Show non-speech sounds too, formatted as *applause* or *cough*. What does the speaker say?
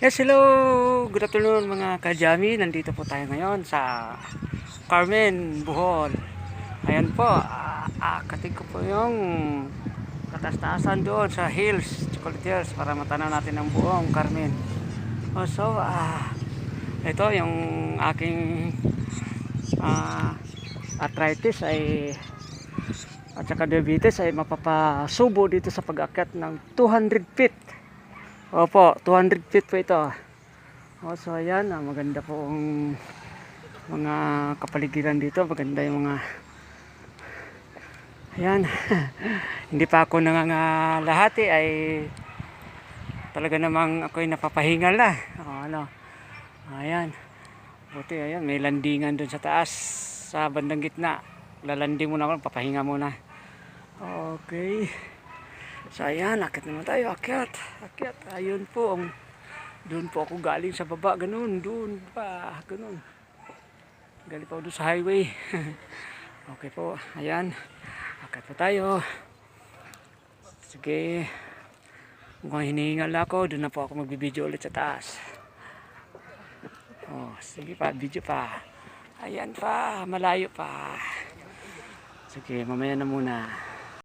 Yes, hello! Good afternoon mga kajami. Nandito po tayo ngayon sa Carmen, Bohol. Ayan po, akating ko po yung katastasan doon sa hills, Chocolate Hills para matanaw natin ang buong Carmen. Oh, so, ah, ito yung aking ah, arthritis ay at saka diabetes ay mapapasubo dito sa pag-akyat ng 200 feet. Opo, 200 feet po ito. O, so ayan, ah, maganda po ang mga kapaligiran dito. Maganda yung mga... Ayan. *laughs* Hindi pa ako nangangalahati ay talaga namang ako'y napapahingal na. O, ano. Ayan. Buti, ayan. May landingan doon sa taas. Sa bandang gitna. Lalanding muna ako. Papahinga muna. Okay. So ayan, akit naman tayo, akyat, akyat. Ayun po, ang, doon po ako galing sa baba, ganun, doon pa, ganun. Galing pa doon sa highway. *laughs* okay po, ayan, akyat po tayo. Sige, mukhang hinihingal ako, doon na po ako magbibideo ulit sa taas. Oh, sige pa, video pa. Ayan pa, malayo pa. Sige, mamaya na muna.